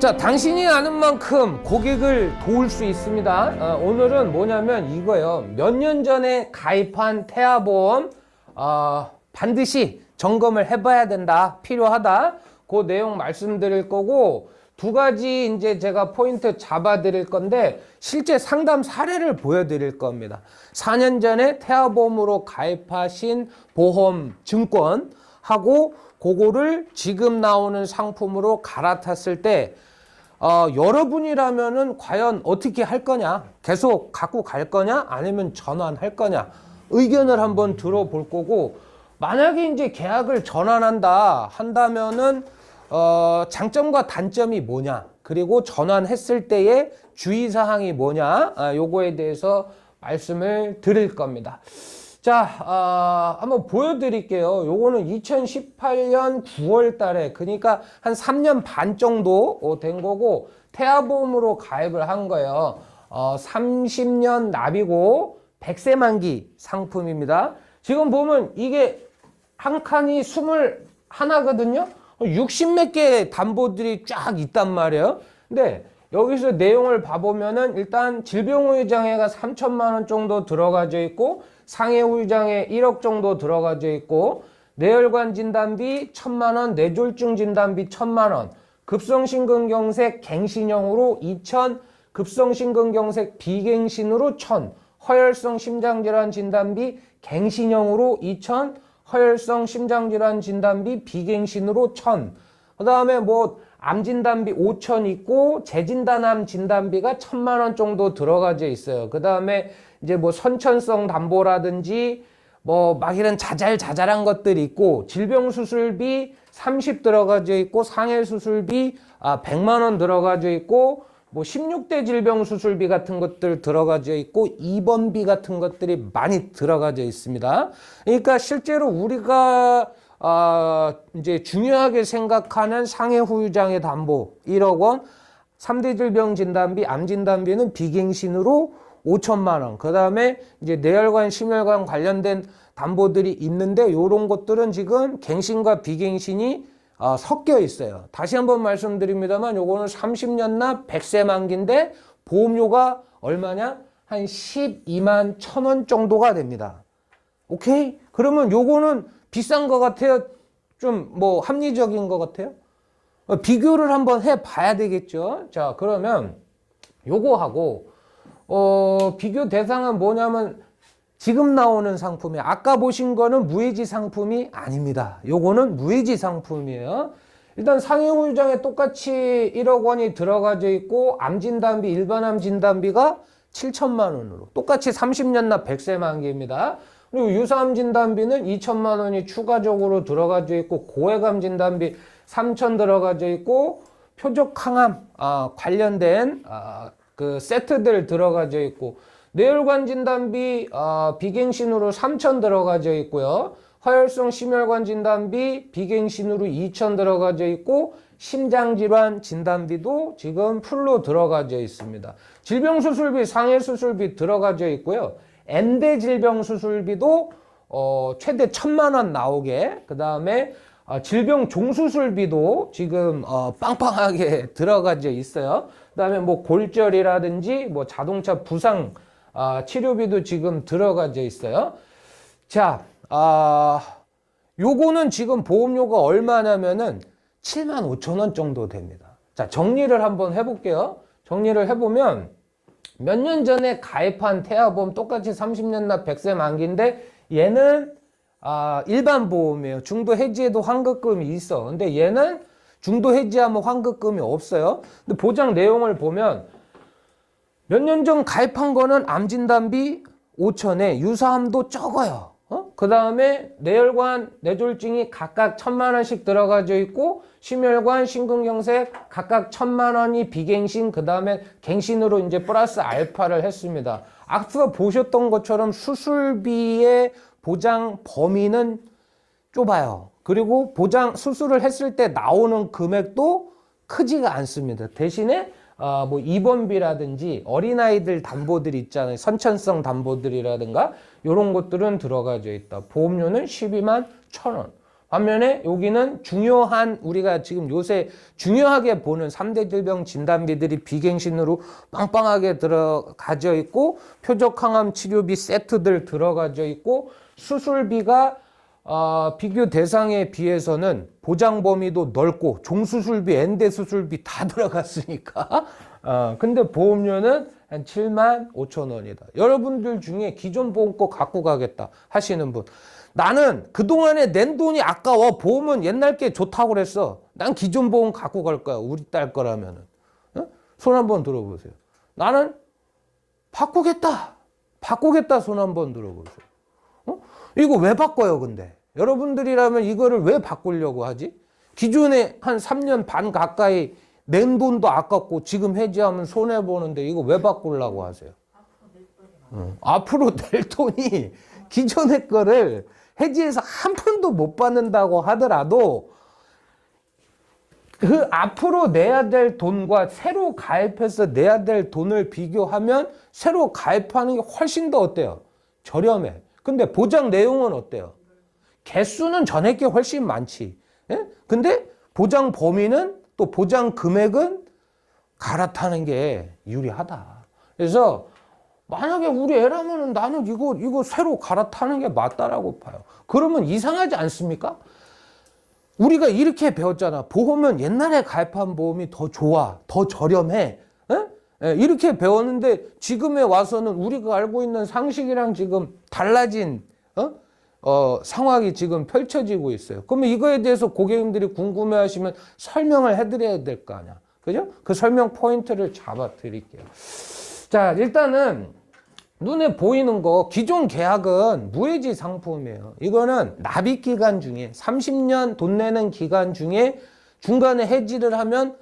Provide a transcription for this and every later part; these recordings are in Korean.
자, 당신이 아는 만큼 고객을 도울 수 있습니다. 어, 오늘은 뭐냐면 이거예요. 몇 년 전에 가입한 태아보험 어, 반드시 점검을 해봐야 된다. 필요하다. 그 내용 말씀드릴 거고 두 가지 이제 제가 포인트 잡아 드릴 건데 실제 상담 사례를 보여 드릴 겁니다. 4년 전에 태아보험으로 가입하신 보험 증권 하고 그거를 지금 나오는 상품으로 갈아탔을 때 어, 여러분이라면은 과연 어떻게 할 거냐? 계속 갖고 갈 거냐? 아니면 전환할 거냐? 의견을 한번 들어볼 거고, 만약에 이제 계약을 전환한다 한다면은, 어, 장점과 단점이 뭐냐? 그리고 전환했을 때의 주의사항이 뭐냐? 아, 요거에 대해서 말씀을 드릴 겁니다. 자, 아, 한번 보여드릴게요. 요거는 2018년 9월 달에, 그러니까 한 3년 반 정도 어, 된 거고, 태아보험으로 가입을 한 거예요. 어, 30년 납이고, 100세 만기 상품입니다. 지금 보면 이게 한 칸이 21거든요? 60 몇 개 담보들이 쫙 있단 말이에요. 근데 여기서 내용을 봐보면은 일단 질병후유장애가 3천만 원 정도 들어가져 있고 상해후유장애 1억 정도 들어가져 있고 뇌혈관 진단비 1천만 원, 뇌졸중 진단비 1천만 원, 급성심근경색 갱신형으로 2천, 급성심근경색 비갱신으로 1천, 허혈성 심장질환 진단비 갱신형으로 2천, 허혈성 심장질환 진단비 비갱신으로 1천, 그 다음에 뭐 암 진단비 5천 있고 재진단암 진단비가 1천만 원 정도 들어가져 있어요. 그 다음에 이제 뭐 선천성 담보라든지 뭐 막 이런 자잘자잘한 것들이 있고 질병 수술비 30 들어가져 있고 상해 수술비 아 100만 원 들어가져 있고 뭐 16대 질병 수술비 같은 것들 들어가져 있고 입원비 같은 것들이 많이 들어가져 있습니다. 그러니까 실제로 우리가 아, 이제 중요하게 생각하는 상해 후유장애 담보 1억 원, 3대 질병 진단비, 암 진단비는 비갱신으로 5천만 원. 그다음에 이제 뇌혈관, 심혈관 관련된 담보들이 있는데 요런 것들은 지금 갱신과 비갱신이 어, 섞여 있어요. 다시 한번 말씀드립니다만 요거는 30년 납 100세 만기인데 보험료가 얼마냐? 한 12만 천 원 정도가 됩니다. 오케이? 그러면 요거는 비싼 것 같아요? 좀 뭐 합리적인 것 같아요? 어, 비교를 한번 해 봐야 되겠죠? 자, 그러면 요거하고, 어, 비교 대상은 뭐냐면 지금 나오는 상품이 아까 보신 거는 무해지 상품이 아닙니다. 요거는 무해지 상품이에요. 일단 상해후유장에 똑같이 1억 원이 들어가져 있고 암 진단비 일반 암 진단비가 7천만 원으로 똑같이 30년 납 100세 만기입니다. 그리고 유사암 진단비는 2천만 원이 추가적으로 들어가져 있고 고해감 진단비 3천 들어가져 있고 표적 항암 아, 관련된 아, 그 세트들 들어가져 있고 뇌혈관 진단비 아, 비갱신으로 3천 들어가져 있고요. 허혈성 심혈관 진단비 비갱신으로 2천 들어가져 있고 심장질환 진단비도 지금 풀로 들어가져 있습니다. 질병수술비 상해수술비 들어가져 있고요. 엔대 질병 수술비도 어, 최대 천만 원 나오게 그 다음에 어, 질병 종수술비도 지금 어, 빵빵하게 들어가져 있어요. 그 다음에 뭐 골절이라든지 뭐 자동차 부상 아, 치료비도 지금 들어가져 있어요. 자, 아, 요거는 지금 보험료가 얼마냐면은 7만 5천 원 정도 됩니다. 자, 정리를 한번 해볼게요. 정리를 해보면 몇 년 전에 가입한 태아보험 똑같이 30년 납 100세 만기인데 얘는 아, 일반 보험이에요. 중도 해지에도 환급금이 있어. 근데 얘는 중도 해지하면 환급금이 없어요. 근데 보장 내용을 보면 몇 년 전 가입한 거는 암 진단비 5천에 유사암도 적어요. 어? 그 다음에 뇌혈관, 뇌졸중이 각각 천만 원씩 들어가져 있고 심혈관, 심근경색 각각 천만 원이 비갱신, 그 다음에 갱신으로 이제 플러스 알파를 했습니다. 앞서 보셨던 것처럼 수술비의 보장 범위는 좁아요. 그리고 보장 수술을 했을 때 나오는 금액도 크지가 않습니다. 대신에 어, 뭐 입원비라든지 어린아이들 담보들 있잖아요. 선천성 담보들이라든가 이런 것들은 들어가져 있다. 보험료는 12만 천 원. 반면에 여기는 중요한 우리가 지금 요새 중요하게 보는 3대 질병 진단비들이 비갱신으로 빵빵하게 들어가져 있고 표적 항암 치료비 세트들 들어가져 있고 수술비가 어, 비교 대상에 비해서는 보장 범위도 넓고 종수술비, 엔대 수술비 다 들어갔으니까. 어, 근데 보험료는 한 7만 5천 원이다. 여러분들 중에 기존 보험 꼭 갖고 가겠다 하시는 분. 나는 그동안에 낸 돈이 아까워. 보험은 옛날 게 좋다고 그랬어. 난 기존 보험 갖고 갈 거야. 우리 딸 거라면은. 어? 손 한번 들어보세요. 나는 바꾸겠다. 바꾸겠다. 손 한번 들어보세요. 어? 이거 왜 바꿔요, 근데? 여러분들이라면 이거를 왜 바꾸려고 하지? 기존에 한 3년 반 가까이 낸 돈도 아깝고 지금 해지하면 손해 보는데 이거 왜 바꾸려고 하세요? 어, 앞으로 낼 돈이 기존의 거를 해지해서 한 푼도 못 받는다고 하더라도 그 앞으로 내야 될 돈과 새로 가입해서 내야 될 돈을 비교하면 새로 가입하는 게 훨씬 더 어때요? 저렴해. 근데 보장 내용은 어때요? 개수는 전에 게 훨씬 많지. 예? 근데 보장 범위는 또 보장 금액은 갈아타는 게 유리하다. 그래서 만약에 우리 애라면은 나는 이거 이거 새로 갈아타는 게 맞다라고 봐요. 그러면 이상하지 않습니까? 우리가 이렇게 배웠잖아. 보험은 옛날에 가입한 보험이 더 좋아, 더 저렴해. 예? 예, 이렇게 배웠는데 지금에 와서는 우리가 알고 있는 상식이랑 지금 달라진 어? 어, 상황이 지금 펼쳐지고 있어요. 그러면 이거에 대해서 고객님들이 궁금해 하시면 설명을 해드려야 될 거 아니야. 그죠? 그 설명 포인트를 잡아 드릴게요. 자, 일단은 눈에 보이는 거 기존 계약은 무해지 상품이에요. 이거는 납입 기간 중에 30년 돈 내는 기간 중에 중간에 해지를 하면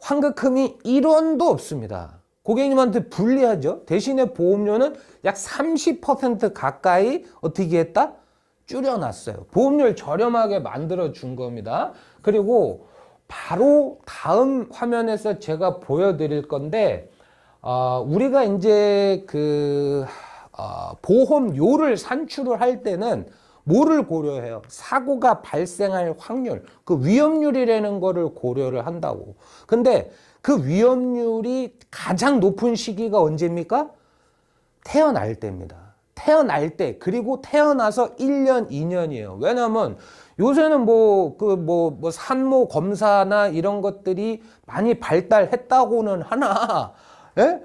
환급금이 1원도 없습니다. 고객님한테 불리하죠. 대신에 보험료는 약 30% 가까이 어떻게 했다? 줄여놨어요. 보험료를 저렴하게 만들어 준 겁니다. 그리고 바로 다음 화면에서 제가 보여드릴 건데 어, 우리가 이제 그 어, 보험료를 산출을 할 때는 뭐를 고려해요? 사고가 발생할 확률, 그 위험률이라는 거를 고려를 한다고. 근데 그 위험률이 가장 높은 시기가 언제입니까? 태어날 때입니다. 태어날 때, 그리고 태어나서 1년, 2년이에요. 왜냐면 요새는 뭐, 그, 뭐, 뭐, 산모 검사나 이런 것들이 많이 발달했다고는 하나, 예?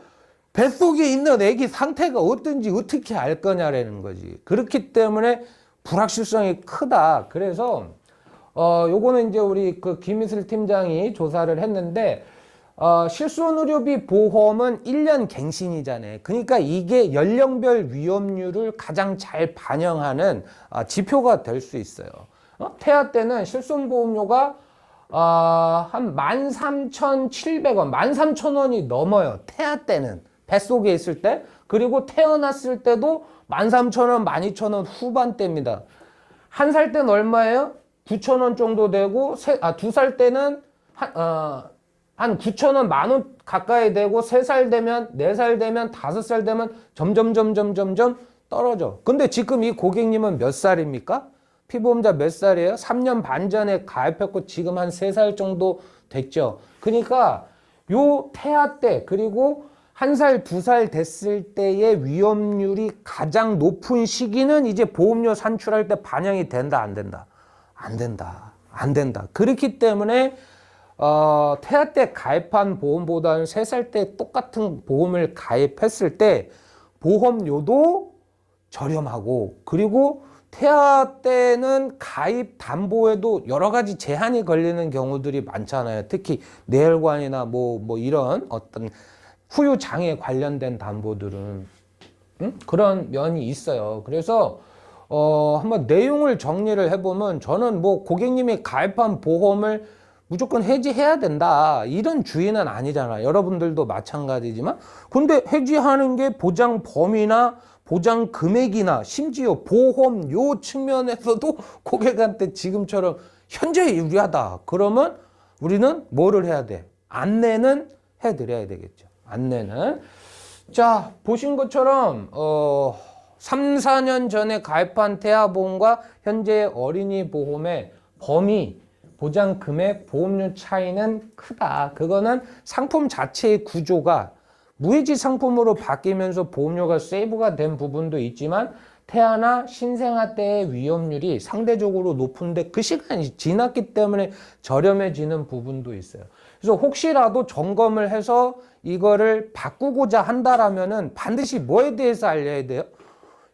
뱃속에 있는 애기 상태가 어떤지 어떻게 알 거냐라는 거지. 그렇기 때문에 불확실성이 크다. 그래서, 어, 요거는 이제 우리 그 김희슬 팀장이 조사를 했는데, 어, 실손의료비 보험은 1년 갱신이잖아요. 그러니까 이게 연령별 위험률을 가장 잘 반영하는 어, 지표가 될 수 있어요. 어? 태아 때는 실손보험료가 어, 한 13,700원, 13,000원이 넘어요. 태아 때는. 뱃속에 있을 때. 그리고 태어났을 때도 13,000원, 12,000원 후반대입니다. 한 살 때는 얼마예요? 9,000원 정도 되고, 세, 아, 두 살 때는 한, 어, 한 9,000원, 만원 가까이 되고, 세살 되면, 네살 되면, 다섯 살 되면 점점, 점점, 점점 떨어져. 근데 지금 이 고객님은 몇 살입니까? 피보험자 몇 살이에요? 3년 반 전에 가입했고 지금 한 3살 정도 됐죠. 그러니까 요 태아 때 그리고 한 살, 두 살 됐을 때의 위험률이 가장 높은 시기는 이제 보험료 산출할 때 반영이 된다, 안 된다? 안 된다. 안 된다. 그렇기 때문에 어, 태아 때 가입한 보험보다는 세 살 때 똑같은 보험을 가입했을 때 보험료도 저렴하고 그리고 태아 때는 가입 담보에도 여러 가지 제한이 걸리는 경우들이 많잖아요. 특히 뇌혈관이나 뭐, 뭐 이런 어떤 후유 장애 관련된 담보들은 응? 그런 면이 있어요. 그래서 어, 한번 내용을 정리를 해보면 저는 뭐 고객님이 가입한 보험을 무조건 해지해야 된다. 이런 주의는 아니잖아. 여러분들도 마찬가지지만. 근데 해지하는 게 보장 범위나 보장 금액이나 심지어 보험료 측면에서도 고객한테 지금처럼 현재 유리하다. 그러면 우리는 뭐를 해야 돼? 안내는 해드려야 되겠죠. 안내는. 자, 보신 것처럼, 어, 3, 4년 전에 가입한 태아보험과 현재 어린이 보험의 범위, 보장 금액, 보험료 차이는 크다. 그거는 상품 자체의 구조가 무해지 상품으로 바뀌면서 보험료가 세이브가 된 부분도 있지만 태아나 신생아 때의 위험률이 상대적으로 높은데 그 시간이 지났기 때문에 저렴해지는 부분도 있어요. 그래서 혹시라도 점검을 해서 이거를 바꾸고자 한다라면은 반드시 뭐에 대해서 알려야 돼요?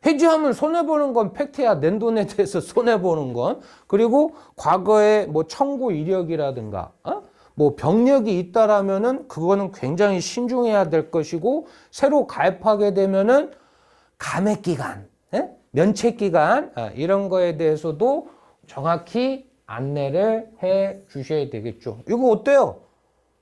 해지하면 손해보는 건 팩트야. 낸 돈에 대해서 손해보는 건. 그리고 과거에 뭐 청구 이력이라든가, 어? 뭐 병력이 있다라면은 그거는 굉장히 신중해야 될 것이고, 새로 가입하게 되면은 감액 기간, 예? 면책 기간, 아, 이런 거에 대해서도 정확히 안내를 해 주셔야 되겠죠. 이거 어때요?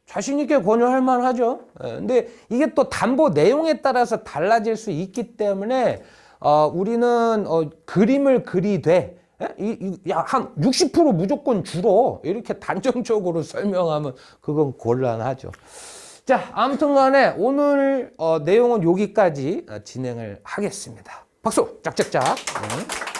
자신있게 권유할 만하죠. 예, 근데 이게 또 담보 내용에 따라서 달라질 수 있기 때문에 어, 우리는 어, 그림을 그리되 예? 이, 이, 야, 한60% 무조건 줄어. 이렇게 단정적으로 설명하면 그건 곤란하죠. 자, 아무튼 간에 오늘 어, 내용은 여기까지 어, 진행을 하겠습니다. 박수! 짝짝짝. 네.